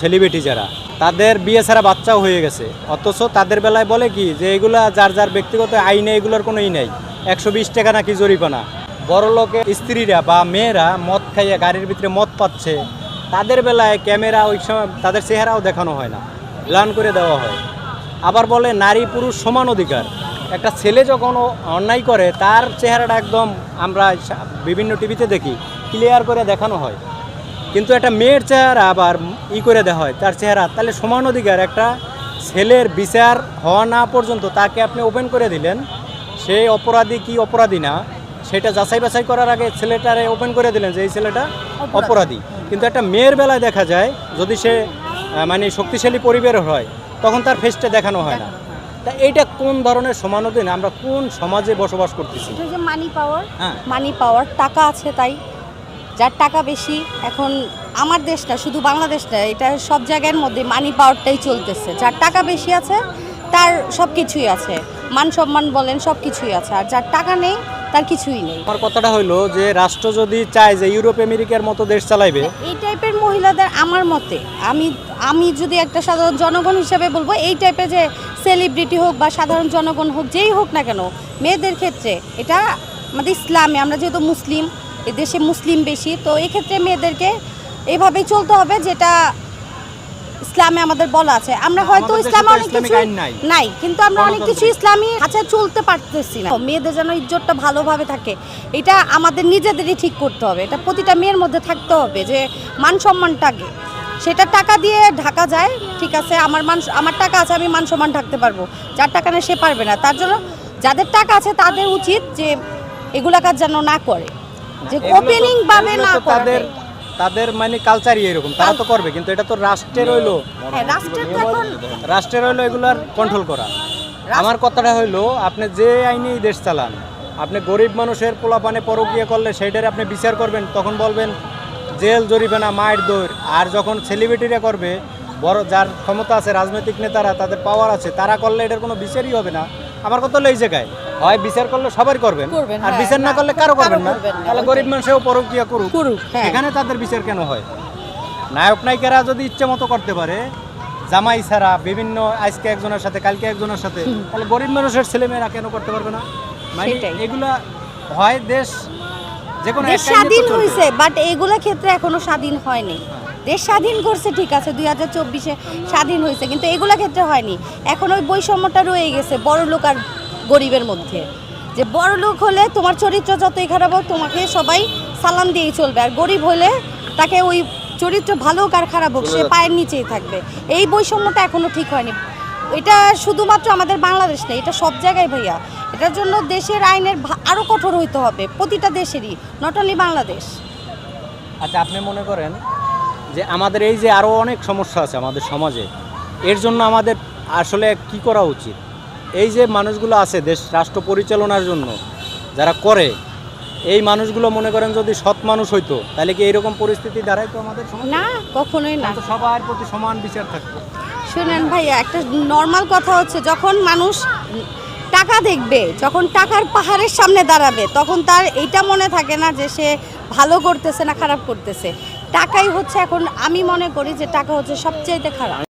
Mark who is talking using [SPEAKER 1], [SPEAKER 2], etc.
[SPEAKER 1] Celebrity যারা, তাদের বিয়ে ছাড়া বাচ্চাও হয়ে গেছে। অথচ তাদের বেলায় বলে কি যে এগুলা যার যার ব্যক্তিগত আইনে এগুলোর কোনো ই নেই। একশো বিশ টাকা নাকি জরিপানা বড় লোকের স্ত্রীরা বা মেয়েরা মদ খাইয়ে গাড়ির ভিতরে মদ পাচ্ছে। তাদের বেলায় ক্যামেরা ওই সময় তাদের চেহারাও দেখানো হয় না। প্ল্যান করে দেওয়া হয়। আবার বলে নারী পুরুষ সমান অধিকার। একটা ছেলে যখন অন্যায় করে, তার চেহারাটা একদম আমরা বিভিন্ন টিভিতে দেখি, ক্লিয়ার করে দেখানো হয়। কিন্তু একটা মেয়ের চেহারা আবার ই করে দেওয়া হয় তার চেহারা। তাহলে সমান অধিকার একটা ছেলের বিচার হওয়া না পর্যন্ত তাকে আপনি ওপেন করে দিলেন সে অপরাধী কি অপরাধী না সেটা যাচাই বাছাই করার আগে ছেলেটারে ওপেন করে দিলেন যে এই ছেলেটা অপরাধী। কিন্তু একটা মেয়ের বেলায় দেখা যায় যদি সে মানে শক্তিশালী পরিবারের হয় তখন তার ফেসটা দেখানো হয় না। তা এইটা কোন ধরনের সমানোদিন আমরা কোন সমাজে বসবাস করতেছি?
[SPEAKER 2] মানি পাওয়ার মানি পাওয়ার টাকা আছে তাই। যার টাকা বেশি এখন আমার দেশ না শুধু বাংলাদেশ না এটা সব জায়গার মধ্যে মানি পাওয়ারটাই চলতেছে। যার টাকা বেশি আছে তার সব কিছুই আছে। মান সম্মান বলেন সব কিছুই আছে। আর যার টাকা নেই তার কিছুই নেই।
[SPEAKER 1] আমার কথাটা হইল যে রাষ্ট্র যদি চায় যে ইউরোপ আমেরিকার মতো দেশ চালাইবে।
[SPEAKER 2] এই টাইপের মহিলাদের আমার মতে আমি আমি যদি একটা সাধারণ জনগণ হিসেবে বলব এই টাইপের যে সেলিব্রিটি হোক বা সাধারণ জনগণ হোক যেই হোক না কেন মেয়েদের ক্ষেত্রে এটা আমাদের ইসলামে আমরা যেহেতু মুসলিম দেশে মুসলিম বেশি তো এই ক্ষেত্রে মেয়েদেরকে এইভাবেই চলতে হবে যেটা ইসলামে আমাদের বলা আছে। আমরা হয়তো ইসলামে অনেক কিছু
[SPEAKER 1] নাই।
[SPEAKER 2] নাই কিন্তু আমরা অনেক কিছু ইসলামী আচ্ছা চলতে পারতেছি না। মেয়েদের যেন ইজ্জতটা ভালোভাবে থাকে এটা আমাদের নিজেদেরই ঠিক করতে হবে। এটা প্রতিটা মেয়ের মধ্যে থাকতে হবে যে মান সম্মানটাকে। সেটা টাকা দিয়ে ঢাকা যায় ঠিক আছে আমার মান আমার টাকা আছে আমি মান সম্মান ঢাকতে পারব। যার টাকা নেই সে পারবে না। তার জন্য যাদের টাকা আছে তাদের উচিত যে এগুলা কাজ যেন না করে। যে ওপেনিং ভাবে
[SPEAKER 1] এগুলো
[SPEAKER 2] না
[SPEAKER 1] তাদের তাদের মানে কালচারই এরকম। তারা তো করবে কিন্তু এটা তো রাষ্ট্রের হইল।
[SPEAKER 2] হ্যাঁ এখন
[SPEAKER 1] রাষ্ট্রের হইল এগুলার কন্ট্রোল করা। আমার কথাটা হইল আপনি যে আইনেই দেশ চালান আপনি গরিব মানুষের পোলাপানে পরকিয়া করলে সেইটারে আপনি বিচার করবেন তখন বলবেন জেল জরিমানা মায়ের দৌড় আর যখন সেলিব্রিটিরা করবে বড় যার ক্ষমতা আছে রাজনৈতিক নেতারা তাদের পাওয়ার আছে তারা করলে এটার কোনো বিচারই হবে না। আমার কথা হলো এই জায়গায়। হয় বিচার করলে সবাই করবেন। আর
[SPEAKER 2] হ্যাঁ,
[SPEAKER 1] বিচার না করলে কারও
[SPEAKER 2] কারও
[SPEAKER 1] করবেন না। তাহলে গরিব মানুষেও পরকিয়া করুক।
[SPEAKER 2] হ্যাঁ।
[SPEAKER 1] এখানে তাদের বিচার কেন হয়? নায়ক নায়িকারা যদি ইচ্ছে মতো করতে পারে জামাই ছাড়া বিভিন্ন আজকে একজনের সাথে কালকে একজনের সাথে তাহলে গরিব মানুষের ছেলেমেয়েরা কেন করতে পারবে না? মানে এগুলা হয় দেশ যে কোনো
[SPEAKER 2] স্বাধীন হয়েছে বাট এইগুলা ক্ষেত্রে এখনও স্বাধীন হয়নি। দেশ স্বাধীন করছে ঠিক আছে দুই হাজার চব্বিশে স্বাধীন হয়েছে কিন্তু এগুলা ক্ষেত্রে হয়নি। এখন ওই বৈষম্যটা রয়ে গেছে বড় লোক আর গরিবের মধ্যে। যে বড় লোক হলে তোমার চরিত্র যতই খারাপ হোক তোমাকে সবাই সালাম দিয়েই চলবে। আর গরিব হলে তাকে ওই চরিত্র ভালো হোক আর খারাপ হোক সে পায়ের নিচেই থাকবে। এই বৈষম্যটা এখনও ঠিক হয়নি। এটা শুধুমাত্র আমাদের বাংলাদেশ নেই এটা সব জায়গায় ভাইয়া। এটার জন্য দেশের আইনের ভা- আরও কঠোর হইতে হবে প্রতিটা দেশেরই নট অনলি বাংলাদেশ।
[SPEAKER 1] আচ্ছা আপনি মনে করেন যে আমাদের এই যে আরও অনেক সমস্যা আছে আমাদের সমাজে এর জন্য আমাদের আসলে কি করা উচিত? এই যে মানুষগুলো আছে দেশ রাষ্ট্র পরিচালনার জন্য যারা করে এই মানুষগুলো মনে করেন যদি সৎ মানুষ হইতো তাহলে কি এইরকম পরিস্থিতি দাঁড়াইতো আমাদের
[SPEAKER 2] না কখনোই না।
[SPEAKER 1] সবার প্রতি সমান বিচার থাকতো।
[SPEAKER 2] শুনেন ভাইয়া একটা নর্মাল কথা হচ্ছে যখন মানুষ টাকা দেখবে যখন টাকার পাহাড়ের সামনে দাঁড়াবে তখন তার এইটা মনে থাকে না যে সে ভালো করতেছে না খারাপ করতেছে। টাকাই হচ্ছে এখন আমি মনে করি যে টাকা হচ্ছে সবচেয়ে খারাপ।